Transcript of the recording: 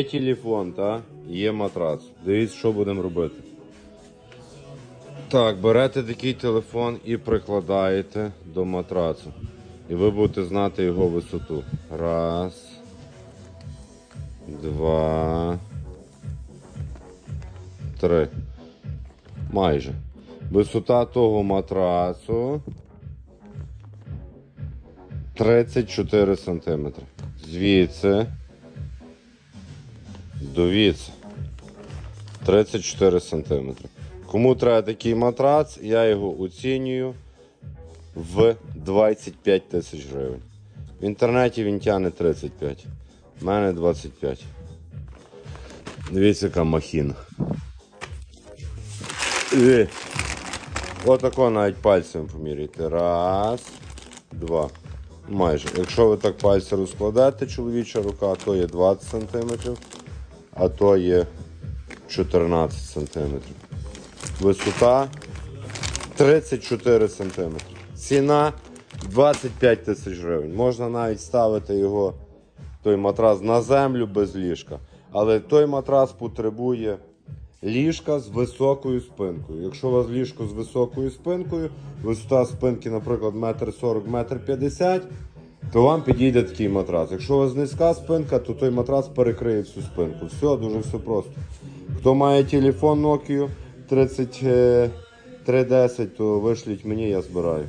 Є телефон, та? Є матрац. Дивіться, що будемо робити. Так, берете такий телефон і прикладаєте до матрацу. І ви будете знати його висоту. Раз. Два. Три. Майже. Висота того матрацу 34 см. Звідси до 34 см. Кому треба такий матрац, я його оцінюю в 25 тисяч гривень. В інтернеті він тягне 35. У мене 25. Дивіться, яка махіна. Е. Отако навіть пальцем поміряйте. Раз, два. Майже. Якщо ви так пальці розкладаєте, чоловіча рука, то є 20 см, а то є 14 см. Висота 34 см. Ціна 25 тисяч гривень. Можна навіть ставити його, той матрас на землю без ліжка. Але той матрас потребує ліжка з високою спинкою. Якщо у вас ліжко з високою спинкою, висота спинки, наприклад, 1,40 м, 1,50 м, то вам підійде такий матрас. Якщо у вас низька спинка, то той матрас перекриє всю спинку. Все, дуже все просто. Хто має телефон Nokia 3310, то вишліть мені, я збираю.